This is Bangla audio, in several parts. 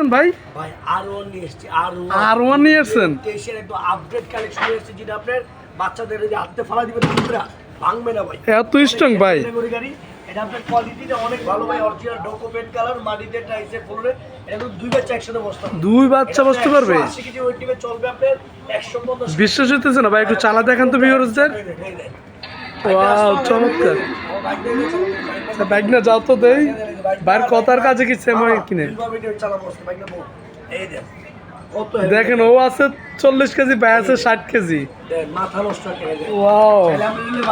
আসছেন ভাই? ভাই আর ওয়ান নিয়ে এসেছি আর আর ওয়ান নিয়ে এসছেন? একদম আপডেট কালেকশন নিয়ে এসেছি যেটা আপনার বাচ্চাদের যে হাতে ফালা দিবেন দুধরা ভাঙবে না ভাই। এত স্ট্রং ভাই। গাড়ি এটা আপনার কোয়ালিটিটা অনেক ভালো ভাই অরিজিনাল ডকুমেন্ট কালার মাটিতে টাইসে ফুলরে এটা দুই বাচ্চা একসাথে বসতে দুই বাচ্চা বসতে পারবে? আশি কেজি ওয়েট নিবে চলবে আপনার একশো পঞ্চাশ বিশ্বাস হইতেছে না ভাই একটু চালা দেখান তো ভিউয়ারদের ওয়াও চমৎকার। আচ্ছা, বাইক না যাও তো দেই। বাইর কথার কাজে কি সেম হয় কিনে? দেখেন ও আছে চল্লিশ কেজি ভাই আছে ষাট কেজি। ওয়াও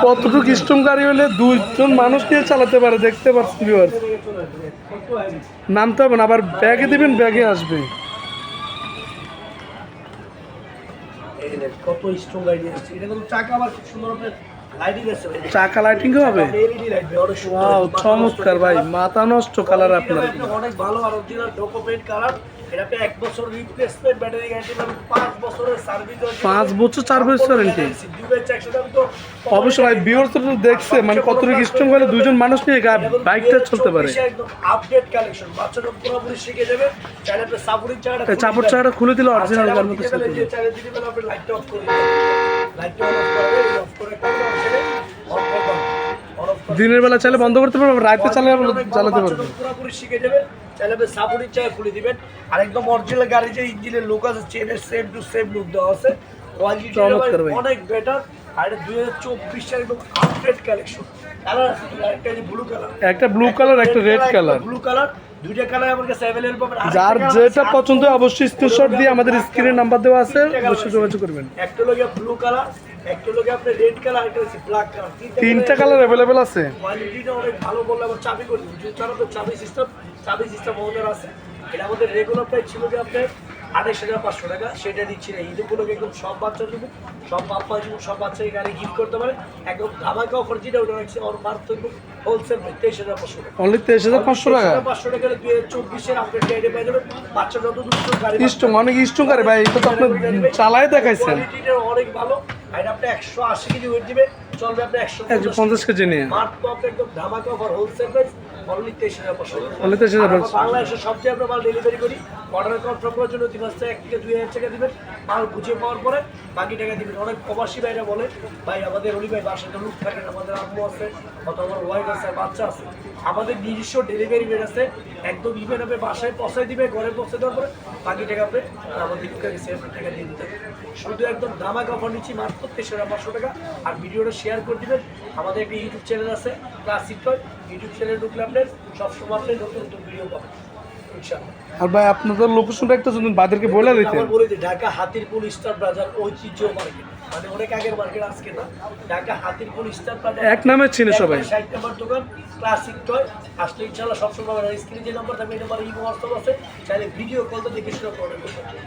কতটুকু স্ট্রং গাড়ি হলে দুইজন মানুষ নিয়ে চালাতে পারে দেখতে পাচ্ছি ভিউয়ার নামতে হবে না আবার ব্যাগে দিবেন ব্যাগে আসবে। কত স্ট্রং গাড়ি এটা কিন্তু চাকা আবার সুন্দর লাইটিং চাকা লাইটিং হবে? লাইট ওয়াও চমৎকার ভাই মাথা নষ্ট কালার আপনার। অনেক ভালো আর অরিজিনাল ডকুমেন্ট কালার এক বছর রিপ্লেসমেন্ট ব্যাটারি গ্যারান্টি পাবেন পাঁচ বছরের সার্ভিস পাঁচ বছর চার বছর অবশ্যই ভাই তো দেখছে মানে কতটুকু স্ট্রং হলে দুজন মানুষ নিয়ে বাইকটা চলতে পারে। আপডেট কালেকশন বাচ্চারা পুরোপুরি শিখে যাবে। চাইলে আপনি সাপোর্টিং চাকাটা চাপড় চাকাটা খুলে দিলে অরিজিনাল মতো চাইলে আপনি অফ করে দিবেন লাইটটা অন অফ করে অফ করে একটা ছেড়ে অন করবেন অন অফ করে দিনের বেলা চাইলে বন্ধ করতে পারবে রাতে চালিয়ে চালাতে পারবে। পুরোপুরি শিখে যাবেন চাইলে আপনি সাপোর্টিং চাকা খুলে দিবেন। আর একদম অরিজিনাল গাড়ি যে ইঞ্জিনের লুক আছে চেনের সেম টু সেম লুক দেওয়া আছে। কোয়ালিটি অনেক বেটার আর দুই হাজার চব্বিশ সাল একদম আপডেট কালেকশন কালার আছে একটা ব্লু কালার একটা ব্লু কালার একটা রেড কালার ব্লু কালার দুইটা কালার আমার কাছে অ্যাভেলেবল পাবেন। যার যেটা পছন্দ হয় অবশ্যই স্ক্রিনশট দিয়ে আমাদের স্ক্রিনে নাম্বার দেওয়া আছে অবশ্যই যোগাযোগ করবেন। একটা লোকে ব্লু কালার একটা লোকে আপনার রেড কালার একটা হচ্ছে ব্ল্যাক কালার তিনটা কালার অ্যাভেলেবেল আছে? কোয়ালিটিটা অনেক ভালো বললে আবার চাবি করে। দিন যদি চাবি সিস্টেম চাবি সিস্টেম আমাদের আছে। এটা আমাদের রেগুলার প্রাইস ছিল যে আপনার আঠাশ টাকা পাঁচশো টাকা সেটা দিচ্ছি না। ঈদগুলোকে একদম সব বাচ্চা দেবো সব বাপ্পা দেবো সব বাচ্চাকে গাড়ি গিফট করতে পারে। একদম ধামাকা অফার যেটা ওটা রাখছে ওর পার্থক্য হোলসেল তেইশ হাজার পাঁচশো টাকা। অনলি তেইশ হাজার পাঁচশো টাকা? পাঁচশো টাকা দুই হাজার চব্বিশের আপডেট গাড়ি পেয়ে যাবেন। বাচ্চা যত গাড়ি অনেক স্ট্রং গাড়ি ভাই এটা তো আপনি চালাই দেখাইছেন। অনেক ভালো। আর আপনি একশো আশি কেজি ওয়েট দিবে। চলবে আপনি একশো পঞ্চাশ কেজি নিয়ে। মাত্র আপনি একদম ধামাকা অফার হোলসেল প্রাইস অনলি তেইশ হাজার পাঁচশো পাঁচশো। বাংলাদেশের সবচেয়ে আমরা মাল ডেলিভারি করি। অর্ডার কনফার্ম করার জন্য মাস থেকে এক থেকে দুই হাজার টাকা দিবেন। মাল বুঝে পাওয়ার পরে বাকি টাকা দিবেন। অনেক প্রবাসী ভাইরা বলে, ভাই, আমাদের অলি ভাই বাসায় তো লোক থাকেন আমাদের আম্মু আছে অথবা আমার ওয়াইফ আছে বাচ্চা আছে। আমাদের নিজস্ব ডেলিভারি বেড আছে, একদম ইভেন আপনি বাসায় পৌঁছায় দিবে, ঘরে পৌঁছে দেওয়ার পরে বাকি টাকা আপনি আমাদের দিকে সেভ টাকা দিয়ে দিতে হবে। শুধু একদম ধামাকা অফার নিচ্ছি, মাত্র তেইশ পাঁচশো টাকা। আর ভিডিওটা শেয়ার করে দিবেন। আমাদের একটা ইউটিউব চ্যানেল আছে ক্লাসিক ইউটিউব চ্যানেল ঢুকলে আপনার সবসময় আপনি নতুন নতুন ভিডিও পাবেন। আর ভাই আপনাদের লোকেশনটা একটু যদি বাদেরকে বলে দিতেন। আমার বলে দিই ঢাকা হাতিরপুল স্টার বাজার ঐতিহ্য মার্কেট মানে অনেক আগের মার্কেট আজকে না। ঢাকা হাতিরপুল স্টার বাজার। এক নামে চিনে সবাই। ষাট নাম্বার দোকান ক্লাসিক টয় আসলে ইনশাল্লাহ সবসময় স্ক্রিনে যে নাম্বার থাকবে এই নাম্বার ইমো হোয়াটসঅ্যাপ আছে। চাইলে ভিডিও কলটা দেখে শুরু করতে পারেন।